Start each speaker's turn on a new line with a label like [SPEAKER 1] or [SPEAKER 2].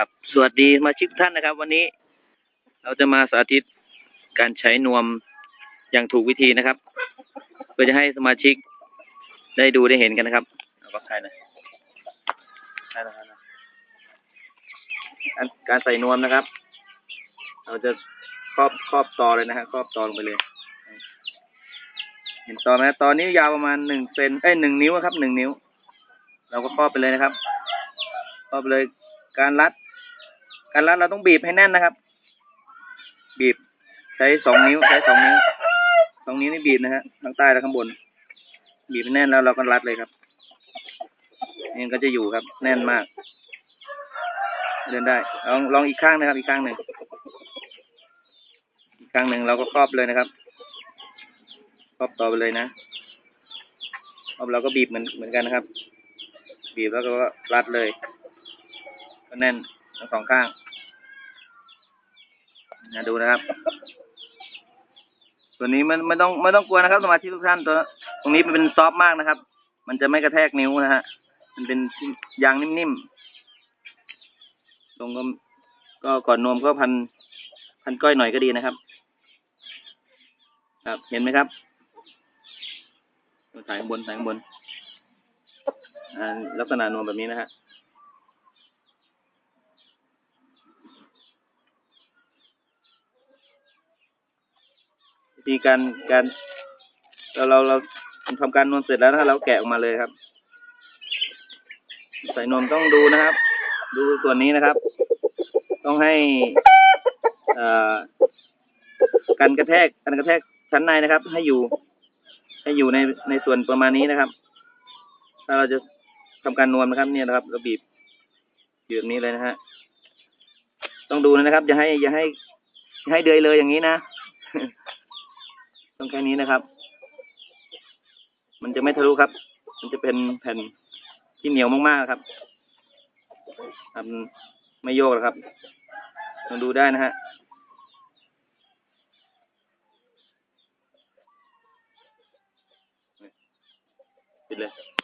[SPEAKER 1] ครับสวัสดีสมาชิกทุกท่านนะครับ วันนี้เราจะมาสาธิตการใช้นวมอย่างถูกวิธีนะครับ เพื่อจะให้สมาชิกได้ดูได้เห็นกันนะครับเอาก็ใช่นะใช่นะครับการใส่นวมนะครับ เราจะครอบครอบตอเลยนะฮะครอบตอลงไปเลย เห็นตอไหมตอนนี้ยาวประมาณหนึ่งเซนเอ้ยหนึ่งนิ้วครับหนึ่งนิ้ว เราก็ครอบไปเลยนะครับครอบเลยการรัด การรัดเราต้องบีบให้แน่นนะครับ บีบใช้สองนิ้วใช้สองนิ้วสองนิ้วนี่บีบนะฮะข้างใต้และข้างบน บีบให้แน่นแล้วเราก็รัดเลยครับนี่ก็จะอยู่ครับ แน่นมาก เดินได้ลองลองอีกข้างนะครับ อีกข้างหนึ่งอีกข้างหนึ่งเราก็ครอบเลยนะครับ ครอบต่อไปเลยนะครอบเราก็บีบเหมือนเหมือนกันนะครับ บีบแล้วก็รัดเลยก็แน่นทั้งสองข้าง นะดูนะครับ ตัวนี้มันไม่ต้องไม่ต้องกลัวนะครับสมาชิกทุกท่านตัว ตรงนี้มันเป็นซอฟต์มากนะครับ มันจะไม่กระแทกนิ้วนะฮะ มันเป็นยางนิ่มๆลงก็ก็ก่อนนวมก็พันพันก้อยหน่อยก็ดีนะครับ ครับเห็นไหมครับถ่ายข้างบนถ่ายข้างบนอ่าลักษณะนวมแบบนี้นะฮะ ธีการการเราเราเราทำการนวมเสร็จแล้วนะเราแกะออกมาเลยครับ ใส่นมต้องดูนะครับ ดูส่วนนี้นะครับ ต้องให้กันกระแทกกันกระแทกชั้นในนะครับ ให้อยู่ ให้อยู่ในในส่วนประมาณนี้นะครับ ถ้าเราจะทำการนวมนะครับ เนี่ยนะครับเราบีบบีบแบบนี้เลยนะฮะต้องดูนะครับ อย่าให้อย่าให้ให้เดือยเลยอย่างนี้นะ ต้องแค่นี้นะครับ มันจะไม่ทะลุครับ มันจะเป็นแผ่นที่เหนียวมากๆครับทำไม่โยกหรอกครับลองดูได้นะฮะปิดเลย